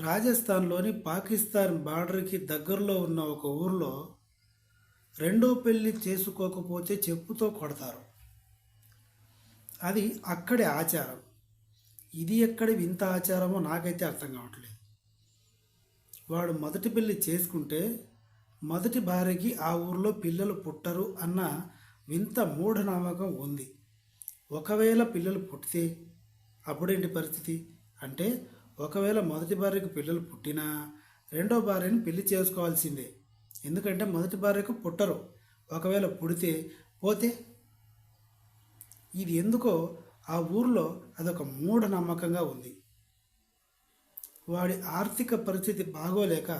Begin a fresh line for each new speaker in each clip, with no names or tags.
రాజస్థాన్లోని పాకిస్తాన్ బార్డర్కి దగ్గరలో ఉన్న ఒక ఊర్లో రెండో పెళ్ళి చేసుకోకపోతే చెప్పుతో కొడతారు. అది అక్కడి ఆచారం. ఇది ఎక్కడి వింత ఆచారమో నాకైతే అర్థం కావట్లేదు. వాడు మొదటి పెళ్ళి చేసుకుంటే మొదటి భార్యకి ఆ ఊర్లో పిల్లలు పుట్టరు అన్న వింత మూఢనామకం ఉంది. ఒకవేళ పిల్లలు పుట్టితే అప్పుడేంటి పరిస్థితి? అంటే ఒకవేళ మొదటి భార్యకు పిల్లలు పుట్టినా రెండో భార్యని పెళ్ళి చేసుకోవాల్సిందే. ఎందుకంటే మొదటి భార్యకు పుట్టరు. ఒకవేళ పుడితే పోతే? ఇది ఎందుకో ఆ ఊర్లో అదొక మూఢనమ్మకంగా ఉంది. వాడి ఆర్థిక పరిస్థితి బాగోలేక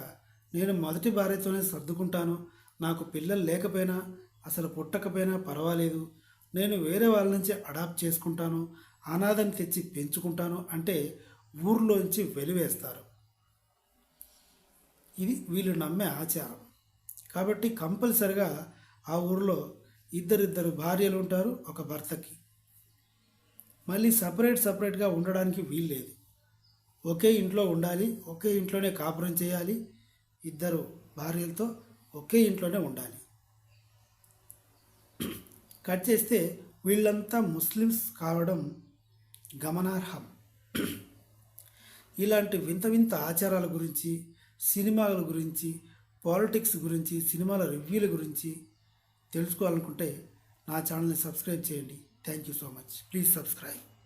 నేను మొదటి భార్యతోనే సర్దుకుంటాను. నాకు పిల్లలు లేకపోయినా అసలు పుట్టకపోయినా పర్వాలేదు. నేను వేరే వాళ్ళ నుంచి అడాప్ట్ చేసుకుంటాను. అనాథని తెచ్చి పెంచుకుంటాను అంటే ఊర్లోంచి వెలివేస్తారు. ఇది వీళ్ళు నమ్మే ఆచారం. కాబట్టి కంపల్సరిగా ఆ ఊరిలో ఇద్దరిద్దరు భార్యలు ఉంటారు ఒక భర్తకి. మళ్ళీ సపరేట్ సపరేట్గా ఉండడానికి వీల్లేదు. ఒకే ఇంట్లో ఉండాలి ఒకే ఇంట్లోనే కాపురం చేయాలి ఇద్దరు భార్యలతో ఒకే ఇంట్లోనే ఉండాలి. కట్ చేస్తే వీళ్ళంతా ముస్లిమ్స్ కావడం గమనార్హం. ఇలాంటి వింత వింత ఆచారాల గురించి సినిమాల గురించి పాలిటిక్స్ గురించి సినిమాల రివ్యూల గురించి తెలుసుకోవాలనుకుంటే నా ఛానల్ని సబ్స్క్రైబ్ చేయండి. Thank you so much. Please subscribe.